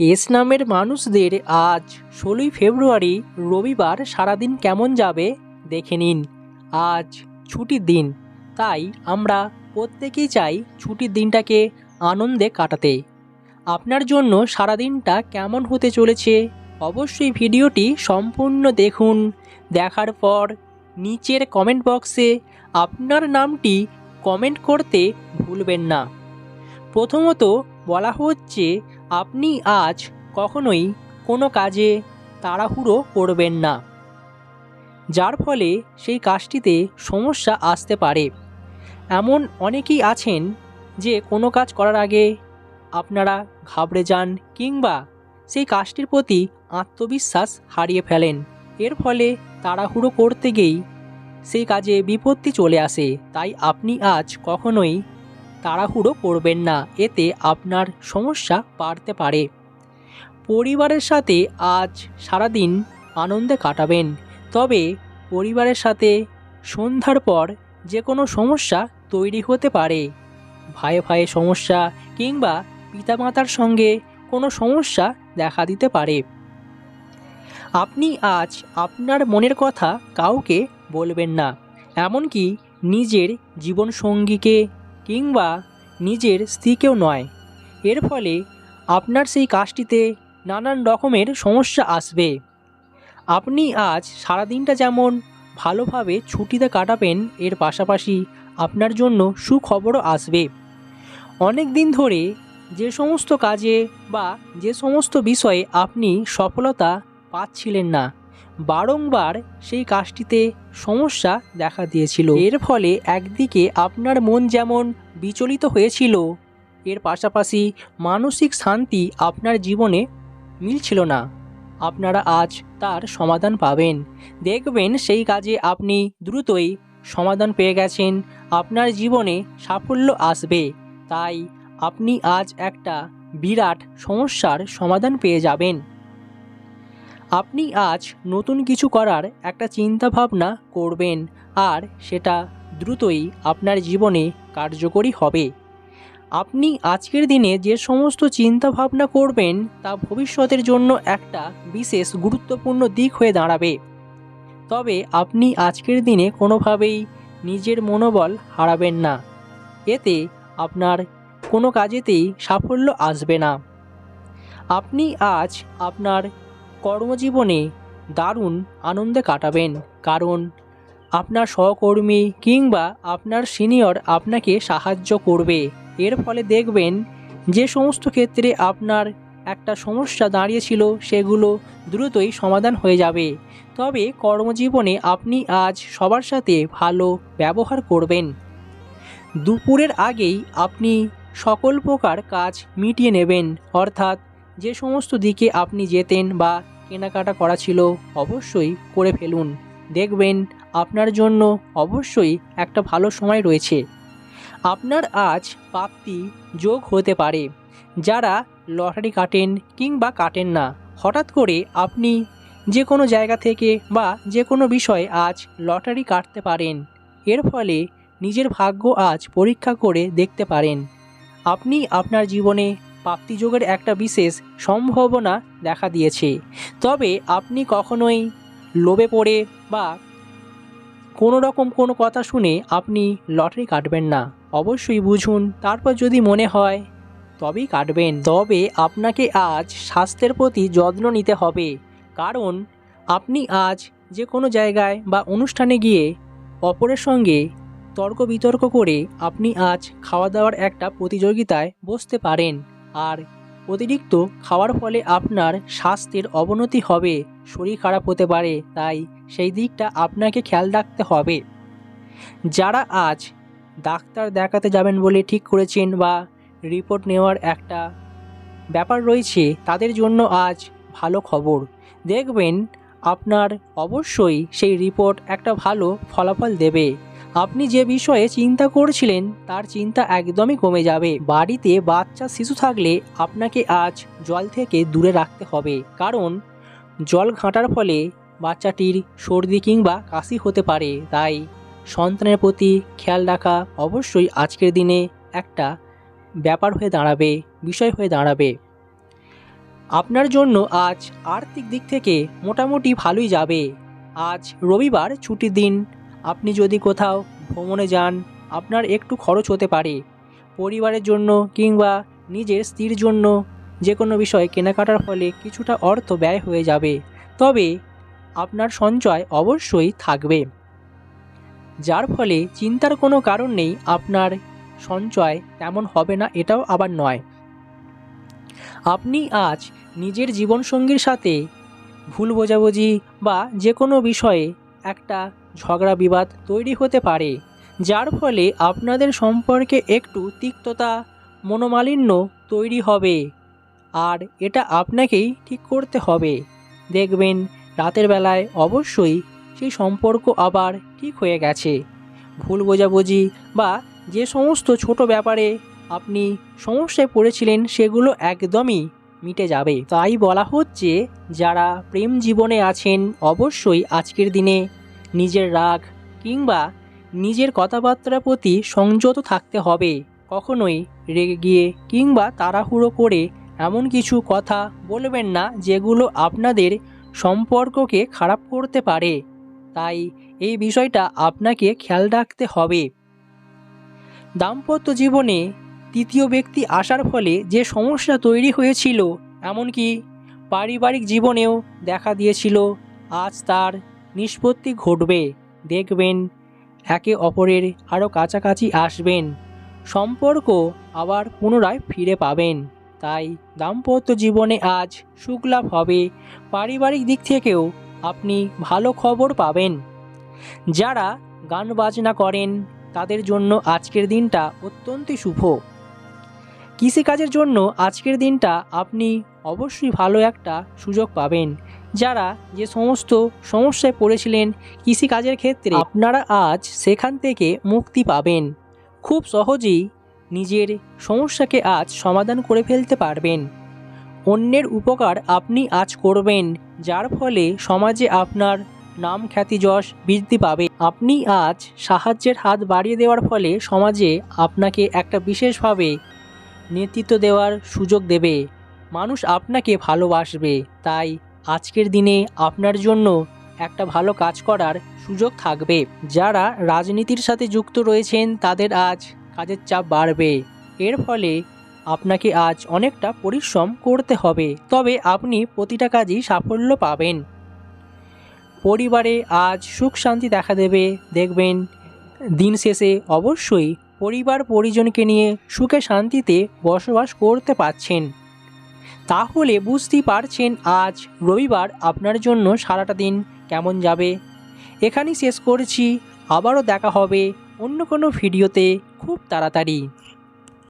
S নামের মানুষদের আজ ষোলোই ফেব্রুয়ারি রবিবার সারাদিন কেমন যাবে দেখে নিন। আজ ছুটির দিন, তাই আমরা প্রত্যেকেই চাই ছুটির দিনটাকে আনন্দে কাটাতে। আপনার জন্য সারাদিনটা কেমন হতে চলেছে অবশ্যই ভিডিওটি সম্পূর্ণ দেখুন। দেখার পর নিচের কমেন্ট বক্সে আপনার নামটি কমেন্ট করতে ভুলবেন না। প্রথমত বলা হচ্ছে আপনি আজ কখনোই কোনো কাজে তাড়াহুড়ো করবেন না। যার ফলে সেই কাজটিতে সমস্যা আসতে পারে। এমন অনেকেই আছেন যে কোনো কাজ করার আগে আপনারা ঘাবড়ে যান কিংবা সেই কাজটির প্রতি আত্মবিশ্বাস হারিয়ে ফেলেন। এর ফলে তাড়াহুড়ো করতে গিয়েই সেই কাজে বিপত্তি চলে আসে। তাই আপনি আজ কখনোই তাড়াহুড়ো করবেন না, এতে আপনার সমস্যা বাড়তে পারে। পরিবারের সাথে আজ সারাদিন আনন্দে কাটাবেন, তবে পরিবারের সাথে সন্ধ্যার পর যে কোনো সমস্যা তৈরি হতে পারে। ভাইয়ে ভাইয়ে সমস্যা কিংবা পিতামাতার সঙ্গে কোনো সমস্যা দেখা দিতে পারে। আপনি আজ আপনার মনের কথা কাউকে বলবেন না, এমনকি নিজের জীবনসঙ্গীকে কিংবা নিজের স্ত্রীকেও নয়। এর ফলে আপনার সেই কাজটিতে নানান রকমের সমস্যা আসবে। আপনি আজ সারাদিনটা যেমন ভালোভাবে ছুটিতে কাটাবেন, এর পাশাপাশি আপনার জন্য সুখবরও আসবে। অনেক দিন ধরে যে সমস্ত কাজে বা যে সমস্ত বিষয়ে আপনি সফলতা পাচ্ছিলেন না বারংবার সেই কাজটিতে সমস্যা দেখা দিয়েছিল। এর ফলে একদিকে আপনার মন যেমন বিচলিত হয়েছিল, এর পাশাপাশি মানসিক শান্তি আপনার জীবনে মিলছিল না। আপনারা আজ তার সমাধান পাবেন। দেখবেন সেই কাজে আপনি দ্রুতই সমাধান পেয়ে গেছেন, আপনার জীবনে সাফল্য আসবে। তাই আপনি আজ একটা বিরাট সমস্যার সমাধান পেয়ে যাবেন। আপনি আজ নতুন কিছু করার একটা চিন্তা ভাবনা করবেন, আর সেটা দ্রুতই আপনার জীবনে কার্যকরী হবে। আপনি আজকের দিনে যে সমস্ত চিন্তা ভাবনা করবেন, তা ভবিষ্যতের জন্য একটা বিশেষ গুরুত্বপূর্ণ দিক হয়ে দাঁড়াবে। তবে আপনি আজকের দিনে কোনোভাবেই নিজের মনোবল হারাবেন না। এতে আপনার কোনো কাজেতেই সাফল্য আসবে না। আপনি আজ আপনার কর্মজীবনে দারুণ আনন্দে কাটাবেন। কারণ আপনার সহকর্মী কিংবা আপনার সিনিয়র আপনাকে সাহায্য করবে। এর ফলে দেখবেন যে সমস্ত ক্ষেত্রে আপনার একটা সমস্যা দাঁড়িয়েছিল, সেগুলো দ্রুতই সমাধান হয়ে যাবে। তবে কর্মজীবনে আপনি আজ সবার সাথে ভালো ব্যবহার করবেন। দুপুরের আগেই আপনি সকল প্রকার কাজ মিটিয়ে নেবেন। অর্থাৎ যে সমস্ত দিকে আপনি যেতেন বা কেনাকাটা করা ছিল, অবশ্যই করে ফেলুন। দেখবেন, আপনার জন্য অবশ্যই একটা ভালো সময় রয়েছে। আপনার আজ প্রাপ্তি যোগ হতে পারে। যারা লটারি কাটেন কিংবা কাটেন না, হঠাৎ করে আপনি যে কোনো জায়গা থেকে বা যে কোনো বিষয়ে আজ লটারি কাটতে পারেন। এর ফলে নিজের ভাগ্য আজ পরীক্ষা করে দেখতে পারেন। আপনি আপনার জীবনে প্রাপ্তিযোগের একটা বিশেষ সম্ভাবনা দেখা দিয়েছে। তবে আপনি কখনোই লোভে পড়ে বা কোনো রকম কোনো কথা শুনে আপনি লটারি কাটবেন না। অবশ্যই বুঝুন, তারপর যদি মনে হয়, তবেই কাটবেন। তবে আপনাকে আজ স্বাস্থ্যের প্রতি যত্ন নিতে হবে। কারণ আপনি আজ যে কোনো জায়গায় বা অনুষ্ঠানে গিয়ে অপরের সঙ্গে তর্ক বিতর্ক করে আপনি আজ খাওয়া দাওয়ার একটা প্রতিযোগিতায় বসতে পারেন। আর অতিরিক্ত খাওয়ার ফলে আপনার স্বাস্থ্যের অবনতি হবে, শরীর খারাপ হতে পারে, তাই সেই দিকটা আপনাকে খেয়াল রাখতে হবে। যারা আজ ডাক্তার দেখাতে যাবেন বলে ঠিক করেছেন বা রিপোর্ট নেওয়ার একটা ব্যাপার রয়েছে, তাদের জন্য আজ ভালো খবর। দেখবেন আপনার অবশ্যই সেই রিপোর্ট একটা ভালো ফলাফল দেবে। আপনি যে বিষয়ে চিন্তা করছিলেন, তার চিন্তা একদমই কমে যাবে। বাড়িতে বাচ্চা শিশু থাকলে আপনাকে আজ জল থেকে দূরে রাখতে হবে। কারণ, জল ঘাঁটার ফলে বাচ্চাটির সর্দি কিংবা কাশি হতে পারে। তাই সন্তানের প্রতি খেয়াল রাখা অবশ্যই আজকের দিনে একটা ব্যাপার হয়ে দাঁড়াবে, বিষয় হয়ে দাঁড়াবে। আপনার জন্য আজ আর্থিক দিক থেকে মোটামুটি ভালোই যাবে। আজ রবিবার ছুটির দিন। আপনি যদি কোথাও ভ্রমণে যান, আপনার একটু খরচ হতে পারে। পরিবারের জন্য কিংবা নিজের স্ত্রীর জন্য যে কোনো বিষয়ে কেনাকাটার ফলে কিছুটা অর্থ ব্যয় হয়ে যাবে। তবে আপনার সঞ্চয় অবশ্যই থাকবে। যার ফলে চিন্তার কোনো কারণ নেই, আপনার সঞ্চয় তেমন হবে না, এটাও আবার নয়। আপনি আজ নিজের জীবনসঙ্গীর সাথে ভুল বোঝাবুঝি বা যে কোনো বিষয়ে একটা ঝগড়া বিবাদ তৈরি হতে পারে, যার ফলে আপনাদের সম্পর্কে একটু তিক্ততা মনোমালিন্য তৈরি হবে। আর এটা আপনাকেই ঠিক করতে হবে। দেখবেন, রাতের বেলায় অবশ্যই সেই সম্পর্ক আবার ঠিক হয়ে গেছে। ভুল বোঝাবুঝি বা যে সমস্ত ছোট ব্যাপারে আপনি সমস্যায় পড়েছিলেন সেগুলো একদমই মিটে যাবে। তাই বলা হচ্ছে, যারা প্রেম জীবনে আছেন, অবশ্যই আজকের দিনে নিজের রাগ কিংবা নিজের কথাবার্তার প্রতি সংযত থাকতে হবে। কখনোই রেগে গিয়ে কিংবা তাড়াহুড়ো করে এমন কিছু কথা বলবেন না, যেগুলো আপনাদের সম্পর্ককে খারাপ করতে পারে। তাই এই বিষয়টা আপনাকে খেয়াল রাখতে হবে। দাম্পত্য জীবনে তৃতীয় ব্যক্তি আসার ফলে যে সমস্যা তৈরি হয়েছিল, এমনকি পারিবারিক জীবনেও দেখা দিয়েছিল, আজ তার নিষ্পত্তি ঘটবে। দেখবেন, একে অপরের আরও কাছাকাছি আসবেন। সম্পর্ক আবার পুনরায় ফিরে পাবেন। তাই দাম্পত্য জীবনে আজ সুখলাভ হবে। পারিবারিক দিক থেকেও আপনি ভালো খবর পাবেন। যারা গান বাজনা করেন, তাদের জন্য আজকের দিনটা অত্যন্তই শুভ। কৃষিকাজের জন্য আজকের দিনটা আপনি অবশ্যই ভালো একটা সুযোগ পাবেন। যারা যে সমস্ত সমস্যায় পড়েছিলেন কৃষিকাজের ক্ষেত্রে, আপনারা আজ সেখান থেকে মুক্তি পাবেন। খুব সহজেই নিজের সমস্যাকে আজ সমাধান করে ফেলতে পারবেন। অন্যের উপকার আপনি আজ করবেন, যার ফলে সমাজে আপনার নাম খ্যাতি যশ বৃদ্ধি পাবে। আপনি আজ সাহায্যের হাত বাড়িয়ে দেওয়ার ফলে সমাজে আপনাকে একটা বিশেষভাবে নেতৃত্ব দেওয়ার সুযোগ দেবে। মানুষ আপনাকে ভালোবাসবে, তাই আজকের দিনে আপনার জন্য একটা ভালো কাজ করার সুযোগ থাকবে। যারা রাজনীতির সাথে যুক্ত রয়েছেন, তাদের আজ কাজের চাপ বাড়বে। এর ফলে আপনাকে আজ অনেকটা পরিশ্রম করতে হবে। তবে আপনি প্রতিটা কাজই সাফল্য পাবেন। পরিবারে আজ সুখ শান্তি দেখা দেবে। দেখবেন দিন শেষে অবশ্যই পরিবার পরিজনকে নিয়ে সুখে শান্তিতে বসবাস করতে পারছেন। তাহলে বুঝতেই পারছেন আজ রবিবার আপনার জন্য সারাটা দিন কেমন যাবে। এখানেই শেষ করছি। আবারও দেখা হবে অন্য কোনো ভিডিওতে খুব তাড়াতাড়ি।